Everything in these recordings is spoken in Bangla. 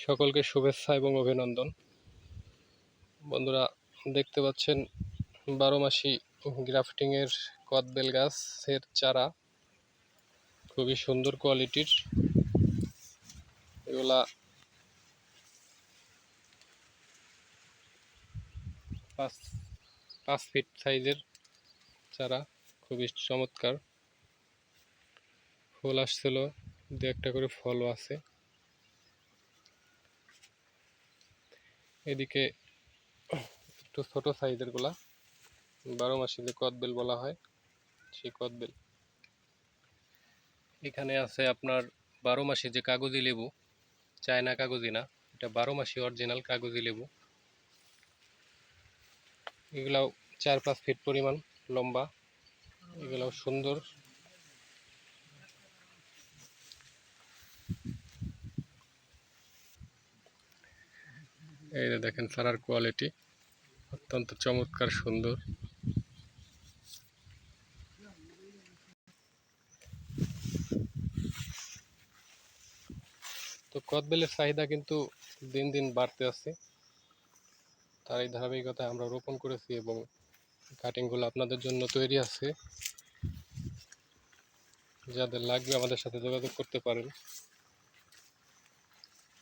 সকলকে শুভেচ্ছা এবং অভিনন্দন। বন্ধুরা, দেখতে পাচ্ছেন বারো মাসি গ্রাফটিংয়ের কদবেল গাছের চারা। খুবই সুন্দর কোয়ালিটির। এগুলা পাঁচ পাঁচ ফিট সাইজের চারা। খুবই চমৎকার। ফুল আসছিল, দু একটা করে ফলও আছে। এদিকে একটু ছোট সাইজেরগুলা। বারো মাসি যে কদবেল বলা হয়, সেই কদবেল। এখানে আছে আপনার বারো মাসি যে কাগজি লেবু, চায়না কাগজি না, এটা বারো মাসি অরিজিনাল কাগজি লেবু। এগুলাও চার পাঁচ ফিট পরিমাণ লম্বা, এগুলাও সুন্দর। এই যে দেখেন চারার কোয়ালিটি, অত্যন্ত চমৎকার, সুন্দর। তো কদবেলের চাহিদা কিন্তু দিন দিন বাড়তে আছে। তার এই ধারাবাহিকতায় আমরা রোপণ করেছি এবং কাটিংগুলো আপনাদের জন্য তৈরি আছে। যাদের লাগবে আমাদের সাথে যোগাযোগ করতে পারেন।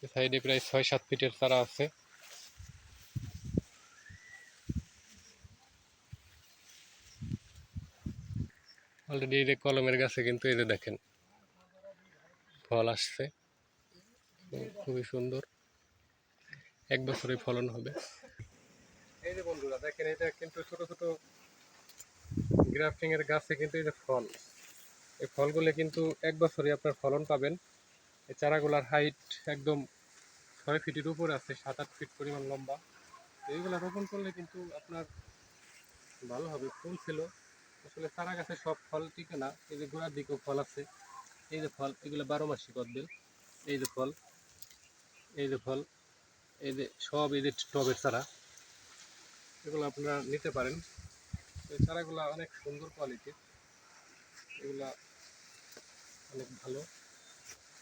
সাইডে প্রায় ছয় সাত ফিটের চারা আছে। অলরেডি এই কলমের গাছে কিন্তু এই যে দেখেন, ফল আসছে। খুবই সুন্দর। এক বছরে ফলন হবে। এই যে বন্ধুরা, দেখেন এটা কিন্তু ছোট ছোট গ্রাফটিং এর গাছে কিন্তু এই যে ফল। এই ফলগুলো কিন্তু এক বছরে আপনার ফলন পাবেন। এই চারাগুলার হাইট একদম ছয় ফিটের উপর আছে, সাত আট ফিট পরিমাণ লম্বা। এইগুলা রোপণ করলে কিন্তু আপনার ভালো হবে, ফুল ছিল। আসলে চারা গাছে সব ফল টিকে না, এই যে গোড়ার দিকেও ফল আছে। এই যে ফল, এগুলো বারো মাসি কদবেল এই যে ফল, এই যে ফল, এই যে সব এই যে টবের চারা, এগুলো আপনারা নিতে পারেন। এই চারাগুলো অনেক সুন্দর কোয়ালিটির এগুলা অনেক ভালো।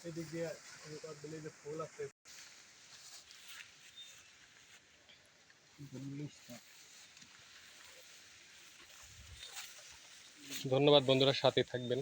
এদিক দিয়ে এই যে কদবেলের যে ফুল আছে। ধন্যবাদ বন্ধুরা সাথে থাকবেন।